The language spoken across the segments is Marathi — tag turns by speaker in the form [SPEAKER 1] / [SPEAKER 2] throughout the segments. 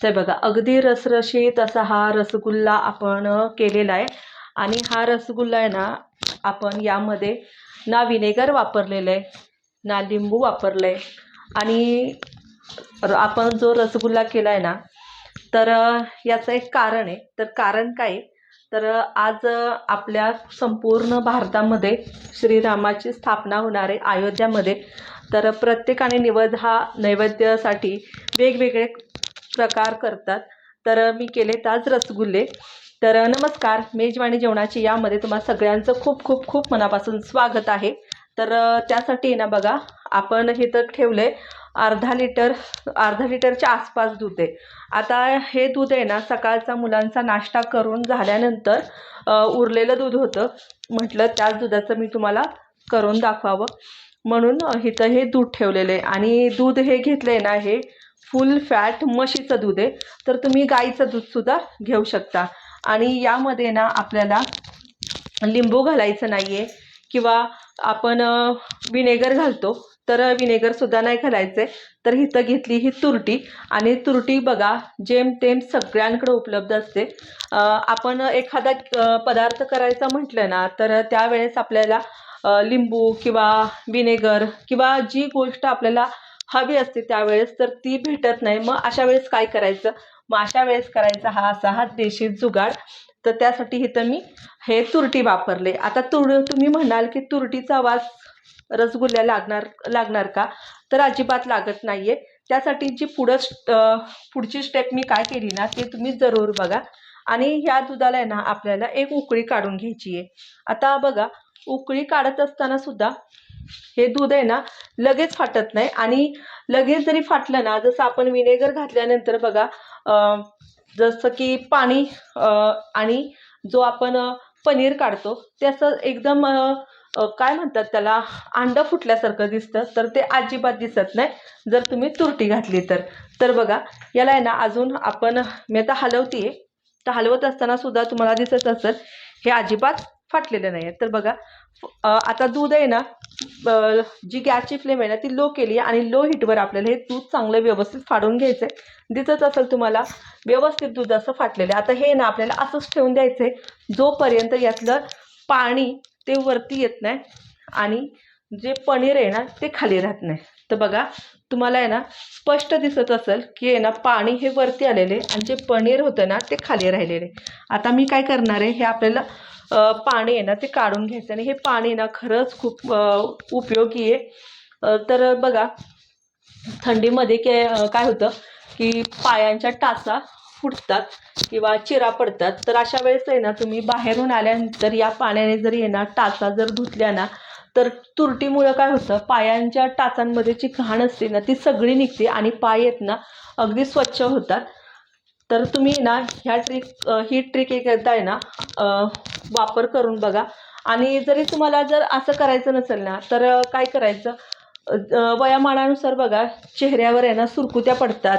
[SPEAKER 1] ते बघा. अगदी रसरशीत असा हा रसगुल्ला आपण केलेला आहे. आणि हा रसगुल्ला आहे ना आपण यामध्ये ना विनेगर वापरलेलं आहे ना लिंबू वापरलं आहे आणि र- आपण जो रसगुल्ला केला आहे ना तर याचं एक कारण आहे. तर कारण काय आहे? तर आज आपल्या संपूर्ण भारतामध्ये श्रीरामाची स्थापना होणार आहे अयोध्यामध्ये. तर प्रत्येकाने निवद हा नैवेद्यासाठी वेगवेगळे प्रकार करतात. तर मी केले आज रसगुल्ले. तर नमस्कार मेजवाणी जेवणाची यामध्ये तुम्हा सगळ्यांचं खूप खूप खूप मनापासून स्वागत आहे. तर त्यासाठी ना बघा आपण हे तर आहे अर्धा लिटर अर्धा लिटरच्या आसपास दूध आहे. आता हे दूध आहे ना सकाळचा मुलांचा नाश्ता करून झाल्यानंतर उरलेलं दूध होतं. म्हटलं त्याच दुधाचं मी तुम्हाला करून दाखवावं. म्हणून इथं हे दूध ठेवलेलं आहे. आणि दूध हे घेतलं आहे ना हे फुल फॅट म्हशीचं दूध आहे. तर तुम्ही गाईचं दूधसुद्धा घेऊ शकता. आणि यामध्ये ना आपल्याला लिंबू घालायचं नाही आहे किंवा आपण विनेगर घालतो. तर विनेगरसुद्धा नाही घालायचं. तर हिथं घेतली ही तुरटी. आणि तुरटी बघा जेमतेम सगळ्यांकडे उपलब्ध असते. आपण एखादा पदार्थ करायचा म्हटलं ना तर त्यावेळेस आपल्याला लिंबू किंवा विनेगर किंवा जी गोष्ट आपल्याला हवी असते त्यावेळेस तर ती भेटत नाही. मग अशा वेळेस काय करायचं? मग अशा वेळेस करायचा हा असा हा देशी जुगाड. तर त्यासाठी इथं मी हे तुरटी वापरले. आता तुर तुम्ही म्हणाल की तुरटीचा वास रसगुल्ल्या लागणार लागणार का? तर अजिबात लागत नाही आहे त्यासाठी जी पुढं पुढची स्टेप मी काय केली ना ते तुम्ही जरूर बघा. आणि ह्या दुधाला आहे ना आपल्याला एक उकळी काढून घ्यायची आहे. आता बघा उकळी काढत असताना सुद्धा हे दूध आहे ना लगेच फाटत नाही. आणि लगेच जरी फाटलं ना जसं आपण विनेगर घातल्यानंतर बघा जसं की पाणी आणि जो आपण पनीर काढतो ते असं एकदम काय म्हणतात त्याला अंडं फुटल्यासारखं दिसतं तर ते अजिबात दिसत नाही. जर तुम्ही तुरटी घातली तर. तर बघा याला आहे ना अजून आपण मी आता हलवते तर हलवत असताना सुद्धा तुम्हाला दिसत असेल हे अजिबात फाटलेलं नाही आहे तर बघा आता दूध आहे ना जी गॅसची फ्लेम आहे ना ती लो केली आहे आणि लो हीटवर आपल्याला हे दूध चांगलं व्यवस्थित फाडून घ्यायचं आहे दिसत असेल तुम्हाला व्यवस्थित दूध असं फाटलेलं आहे. आता हे ना आपल्याला असंच ठेवून द्यायचं आहे जोपर्यंत यातलं पाणी ते वरती येत नाही आणि जे पनीर आहे ना ते खाली राहत नाही. तर बघा तुम्हाला आहे ना स्पष्ट दिसत असेल की आहे ना पाणी हे वरती आलेले आणि जे पनीर होतं ना ते खाली राहिलेले आता मी काय करणार आहे हे आपल्याला पाणी आहे ना ते काढून घ्यायचं आणि हे पाणी ना खरंच खूप उपयोगी आहे. तर बघा थंडीमध्ये के काय होतं की पायांच्या टाचा फुटतात किंवा चिरा पडतात. तर अशा वेळेस आहे ना तुम्ही बाहेरून आल्यानंतर या पाण्याने जरी आहे ना टाचा जर धुतल्या ना तर तुरटीमुळं काय होतं पायांच्या टाचांमध्ये जी घाण असते ना ती सगळी निघते आणि पाय आहेत ना अगदी स्वच्छ होतात. तर तुम्ही ना ह्या ट्रिक ही ट्रिक एकदा आहे ना वापर करून बघा. आणि जरी तुम्हाला जर असं करायचं नसेल ना तर काय करायचं? वयामानानुसार बघा चेहऱ्यावर आहे ना सुरकुत्या पडतात.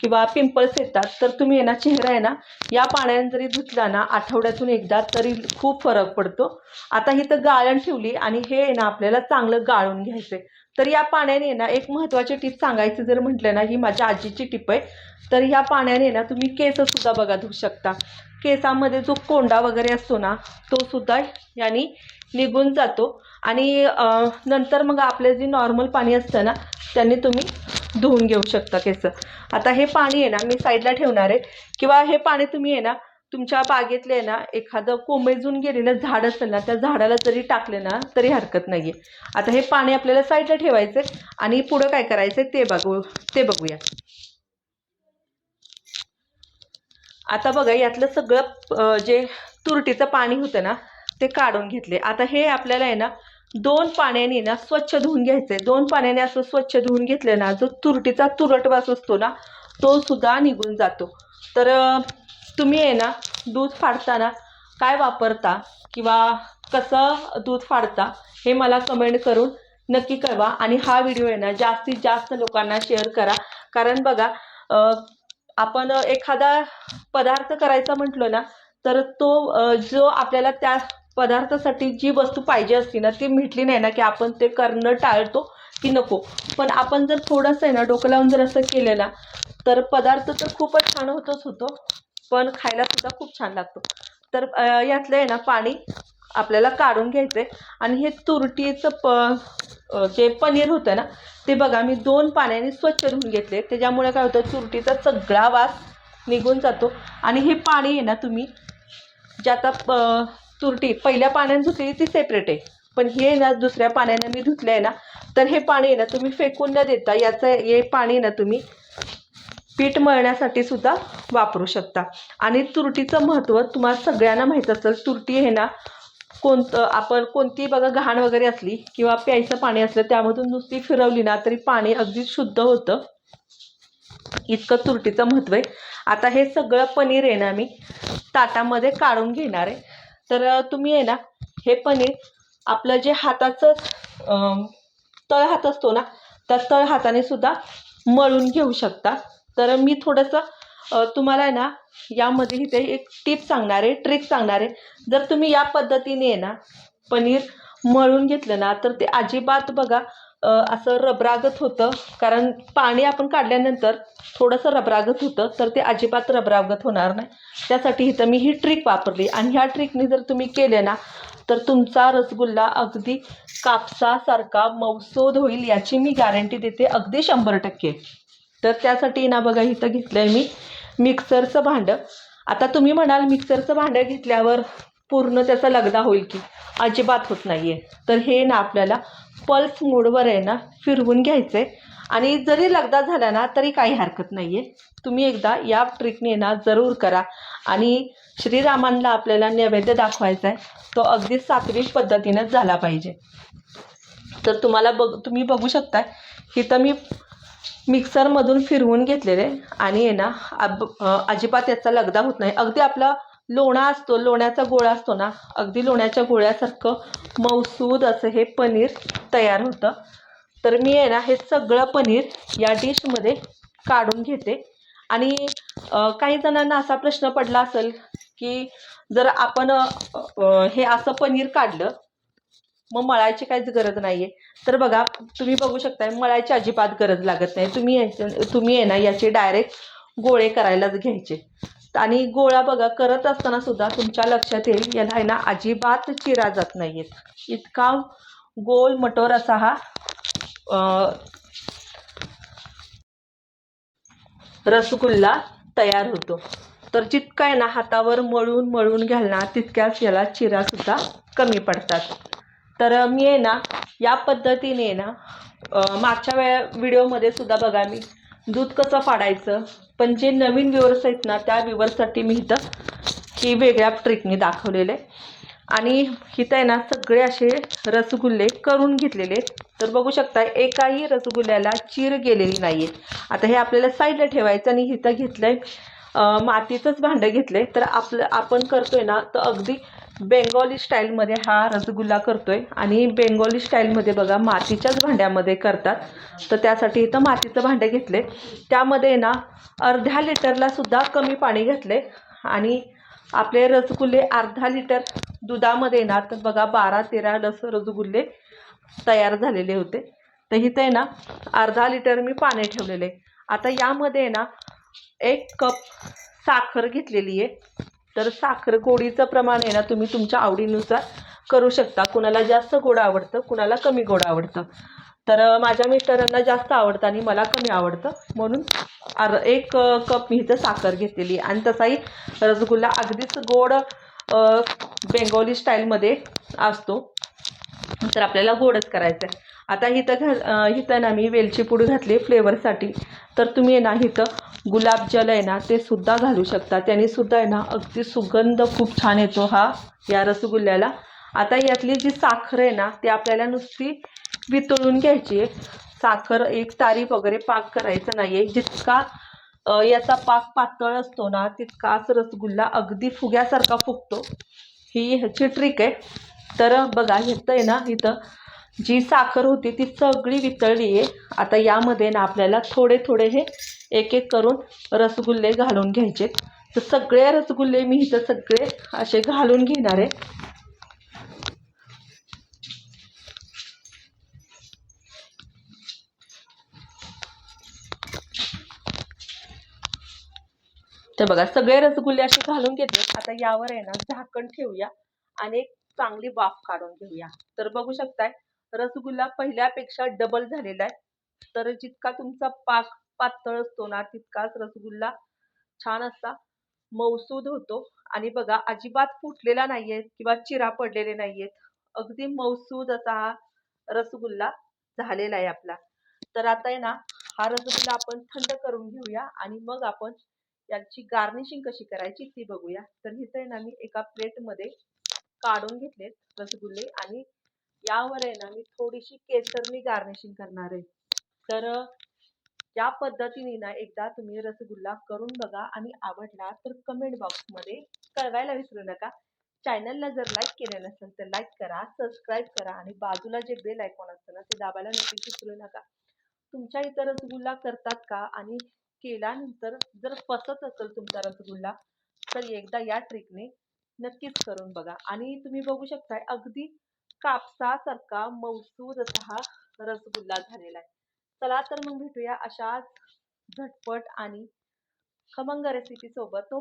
[SPEAKER 1] किंवा पिंपल्स येतात. तर तुम्ही आहे ना चेहरा आहे ना या पाण्याने जरी धुतला ना आठवड्यातून एकदा तरी खूप फरक पडतो. आता ही तर गाळण ठेवली आणि हे आहे ना आपल्याला चांगलं गाळून घ्यायचं आहे तर या पाण्याने आहे ना एक महत्त्वाची टीप सांगायची जर म्हटलं ना ही माझ्या आजीची टीप आहे. तर ह्या पाण्याने ना तुम्ही केससुद्धा बघा धुवू शकता. केसामध्ये जो कोंडा वगैरे असतो ना तो सुद्धा याने निघून जातो. आणि नंतर मग आपले जे नॉर्मल पाणी असतं ना त्यांनी तुम्ही धुवून घेऊ शकता केस. आता हे पाणी आहे ना मी साईडला ठेवणार आहे. किंवा हे पाणी तुम्ही आहे ना तुमच्या बागेतले आहे ना एखादं कोमेजून गेलेलं झाड असेल ना त्या झाडाला जरी टाकले ना तरी हरकत नाही आहे आता हे पाणी आपल्याला साईडला ठेवायचं आहे आणि पुढं काय करायचं आहे ते बघू ते बघूया. आता बघा यातलं सगळं जे तुरटीचं पाणी होतं ना ते काढून घेतले. आता हे आपल्याला आहे ना दोन पाण्याने ना स्वच्छ धुवून घ्यायचंय. दोन पाण्याने असं स्वच्छ धुवून घेतलं ना जो तुरटीचा तुरटवास असतो ना तो सुद्धा निघून जातो. तर तुम्ही आहे ना दूध फाडताना काय वापरता किंवा कसं दूध फाडता हे मला कमेंट करून नक्की कळवा. आणि हा व्हिडिओ आहे ना जास्तीत जास्त लोकांना शेअर करा. कारण बघा आपण एखादा पदार्थ करायचा म्हटलो ना तर तो जो आपल्याला त्या पदार्थासाठी जी वस्तू पाहिजे असते ना ती भेटली नाही ना की आपण ते करणं टाळतो की नको. पण आपण जर थोडंसं आहे ना डोकं लावून जर असं केलं ना तर पदार्थ तर खूपच छान होतच होतो. पण खायला सुद्धा खूप छान लागतो. तर यातलं आहे ना पाणी आपल्याला काढून घ्यायचं आहे आणि हे तुरटीचं प जे पनीर होतं ना ते बघा मी दोन पाण्याने स्वच्छ धुवून घेतले. त्याच्यामुळे काय होतं तुरटीचा सगळा वास निघून जातो. आणि हे पाणी आहे ना तुम्ही जे आता प- तुरटी पहिल्या पाण्याने धुतलेली ती सेपरेट आहे. पण हे ना दुसऱ्या पाण्याने मी धुतलं आहे ना तर हे पाणी आहे ना तुम्ही फेकून न देता याचं हे पाणी ना तुम्ही पीठ मळण्यासाठी सुद्धा वापरू शकता. आणि तुरटीचं महत्त्व तुम्हाला सगळ्यांना माहीत असेल तुरटी आहे ना कोणतं आपण कोणती बघा घाण वगैरे असली किंवा प्यायचं पाणी असलं त्यामधून नुसती फिरवली ना तरी पाणी अगदी शुद्ध होतं. इतकं तुरटीचं महत्त्व आहे. आता हे सगळं पनीर आहे ना मी ताटामध्ये काढून घेणार आहे. तर तुम्ही आहे ना हे पनीर आपलं जे हाताचं तळ हात असतो ना त्या तळ हाताने सुद्धा मळून घेऊ शकता. तर मी थोडंसं तुम्हाला आहे ना यामध्ये इथे एक टिप सांगणार आहे ट्रिक सांगणार आहे. जर तुम्ही या पद्धतीने आहे ना पनीर मळून घेतलं ना तर ते अजिबात बघा असं रबरागत होतं. कारण पाणी आपण काढल्यानंतर थोडंसं रबरागत होतं तर ते अजिबात रबरागत होणार नाही. त्यासाठी इथं मी ही ट्रिक वापरली. आणि ह्या ट्रिकने जर तुम्ही केले ना तर तुमचा रसगुल्ला अगदी कापसासारखा मौसोद होईल याची मी गॅरंटी देते. अगदी शंभर टक्के. तर त्यासाठी ना बघा इथं घेतलं आहे मी मिक्सरचं भांडं. आता तुम्ही म्हणाल मिक्सरचं भांडं घेतल्यावर पूर्ण त्याचा लगदा होईल की? अजिबात होत नाही आहे तर हे ना आपल्याला पल्स मोडवर आहे ना फिरवून घ्यायचं आहे आणि जरी लगदा झाला ना तरी काही हरकत नाही आहे तुम्ही एकदा या ट्रिकने ना जरूर करा. आणि श्रीरामांना आपल्याला नैवेद्य दाखवायचा आहे तो अगदी सात्विक पद्धतीनंच झाला पाहिजे. तर तुम्हाला बघ तुम्ही बघू शकताय. इथं मी मिक्सरमधून फिरवून घेतलेले आणि आहे ना अब अजिबात याचा लगदा होत नाही. अगदी आपला लोणा असतो लोण्याचा गोळा असतो ना अगदी लोण्याच्या गोळ्यासारखं मौसूद असं हे पनीर तयार होतं. तर मी आहे ना हे सगळं पनीर या डिशमध्ये काढून घेते. आणि काही जणांना असा प्रश्न पडला असेल की जर आपण हे असं पनीर काढलं मग मळायची काहीच गरज नाही आहे तर बघा तुम्ही बघू शकताय मळायची अजिबात गरज लागत नाही. तुम्ही तुम्ही आहे ना याचे डायरेक्ट गोळे करायलाच घ्यायचे. आणि गोळा बघा करत असताना सुद्धा तुमच्या लक्षात येईल याला आहे ना अजिबात चिरा जात नाही आहेत इतका गोल मटोर असा हा रसगुल्ला तयार होतो. तर जितका आहे ना हातावर मळून मळून घालणार तितक्याच याला चिरासुद्धा कमी पडतात. तर मी आहे ना या पद्धतीने ना मागच्या वेळा व्हिडिओमध्ये सुद्धा बघा मी दूध कसं फाडायचं पण जे नवीन व्ह्युअर्स आहेत ना त्या व्ह्युअर्ससाठी मी इथं ही वेगळ्या ट्रिकने दाखवलेलं. आहे आणि इथं आहे ना सगळे असे रसगुल्ले करून घेतलेले आहेत. तर बघू शकता एकाही रसगुल्ल्याला चीर गेलेली नाही आहे आता हे आपल्याला साईडला ठेवायचं आणि इथं घेतलं आहे मातीचंच भांडं घेतलं आहे तर आपलं आपण करतोय ना तर अगदी बेंगॉली स्टाईलमध्ये हा रसगुल्ला करतोय. आणि बेंगॉली स्टाईलमध्ये बघा मातीच्याच भांड्यामध्ये करतात. तर त्यासाठी इथं मातीचं भांडे घेतले. त्यामध्ये ना अर्ध्या लिटरला सुद्धा कमी पाणी घेतले. आणि आपले रसगुल्ले अर्धा लिटर दुधामध्ये येणार. तर बघा बारा तेरा लस रसगुल्ले तयार झालेले होते. तर इथं आहे ना अर्धा लिटर मी पाणी ठेवलेले. आता यामध्ये आहे ना एक कप साखर घेतलेली आहे. तर साखर गोडीचं प्रमाण आहे ना तुम्ही तुमच्या आवडीनुसार करू शकता. कुणाला जास्त गोड आवडतं कुणाला कमी गोड आवडतं. तर माझ्या मिस्टरांना जास्त आवडतं आणि मला कमी आवडतं. म्हणून अर एक कप मी इथं साखर घेतलेली आणि तसाही रसगुल्ला अगदीच गोड बेंगोली स्टाईलमध्ये असतो. तर आपल्याला गोडच करायचं आहे आता इथं घा इथं ना मी वेलची पूड घातली फ्लेवरसाठी तर तुम्ही आहे ना इथं गुलाबजल आहे ना ते सुद्धा घालू शकता. त्याने सुद्धा आहे ना अगदी सुगंध खूप छान येतो हा या रसगुल्ल्याला. आता यातली जी साखर आहे ना ती आपल्याला नुसती वितळून घ्यायची आहे. साखर एक तारीफ वगैरे पाक करायचं नाही आहे जितका याचा पाक पातळ असतो ना तितकाच रसगुल्ला अगदी फुग्यासारखा फुगतो. ही ह्याची ट्रिक आहे. तर बघा इथं आहे ना इथं जी साखर होती ती सगळी वितळली आहे. आता यामध्ये ना आपल्याला थोडे थोडे हे एक एक करून रसगुल्ले घालून घ्यायचे. तर सगळे रसगुल्ले मी इथं सगळे असे घालून घेणार आहे. तर बघा सगळे रसगुल्ले असे घालून घेतले आता यावर आहे ना झाकण ठेवूया आणि एक चांगली वाफ काढून घेऊया. तर बघू शकताय रसगुल्ला पहिल्यापेक्षा डबल झालेला आहे. तर जितका तुमचा पाक पातळ असतो ना तितकाच रसगुल्ला छान असा मऊसूद होतो. आणि बघा अजिबात फुटलेला नाहीये किंवा चिरा पडलेले नाहीयेत. अगदी मौसूद असा हा रसगुल्ला झालेला आहे आपला. तर आता आहे ना हा रसगुल्ला आपण थंड करून घेऊया आणि मग आपण याची गार्निशिंग कशी करायची ती बघूया. तर हिथं आहे ना मी एका प्लेटमध्ये काढून घेतलेत रसगुल्ले आणि यावर आहे ना मी थोडीशी केसरनी गार्निशिंग करणार आहे. तर या पद्धतीने ना एकदा तुम्ही रसगुल्ला करून बघा आणि आवडला तर कमेंट बॉक्समध्ये कळवायला विसरू नका. चॅनलला जर लाईक केलं नसेल तर लाईक करा सबस्क्राईब करा आणि बाजूला जे बेल आयकॉन असतं ना ते दाबायला नक्की विसरू नका. तुमच्या इथं रसगुल्ला करतात का? आणि केल्यानंतर जर फसत असेल तुमचा रसगुल्ला तर एकदा या ट्रिकने नक्कीच करून बघा. आणि तुम्ही बघू शकताय अगदी कापसासारखा मौसूद असा हा रसगुल्ला झालेला आहे. चला तर मग भेटूया अशाच झटपट आणि खमंग रेसिपी सोबत.